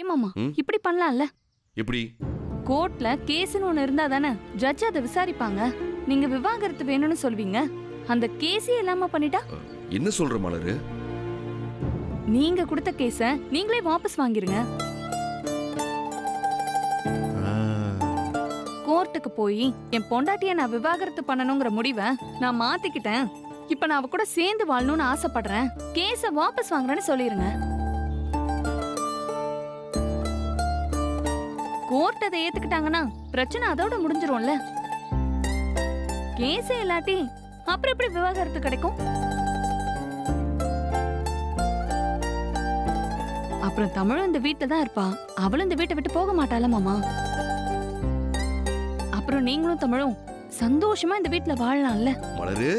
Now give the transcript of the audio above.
ஏமாமா? இப்படி பண்ணலாம்ல? எப்படி? கோர்ட்ல கேஸ்னு ஒண்ணு இருந்தா தானே ஜட்ஜ் அதை விசாரிப்பாங்க. நீங்க விவாகரத்து வேணும்னு சொல்வீங்க அந்த கேஸே இல்லாம பண்ணிட்டா? என்ன சொல்ற மலரு? நீங்க கொடுத்த கேஸ நீங்களே வாபஸ் வாங்கிருங்க. கோர்ட்டுக்கு போய் என் பொண்டாட்டிய நான் விவாகரத்து பண்ணணுங்கிற முடிவை நான் மாத்திக்கிட்டேன். இப்ப நான் அவ கூட சேர்ந்து வாழணும்னு ஆசைப்படுறேன். கேஸ வாபஸ் வாங்குறேன்னு சொல்லிருங்க. கோர்ட் அதை ஏத்துக்கிட்டாங்கன்னா பிரச்சனை அதோட முடிஞ்சிரும்ல? கேஸே இல்லாட்டி அப்புறம் எப்படி விவாகரத்து கிடைக்கும்? அப்புறம் தமிழும் இந்த வீட்டில் தான் இருப்பா. அவளும் இந்த வீட்டை விட்டு போக மாட்டாள மாமா? அப்புறம் நீங்களும் தமிழும் சந்தோஷமா இந்த வீட்டுல வாழலாம்ல? மலரு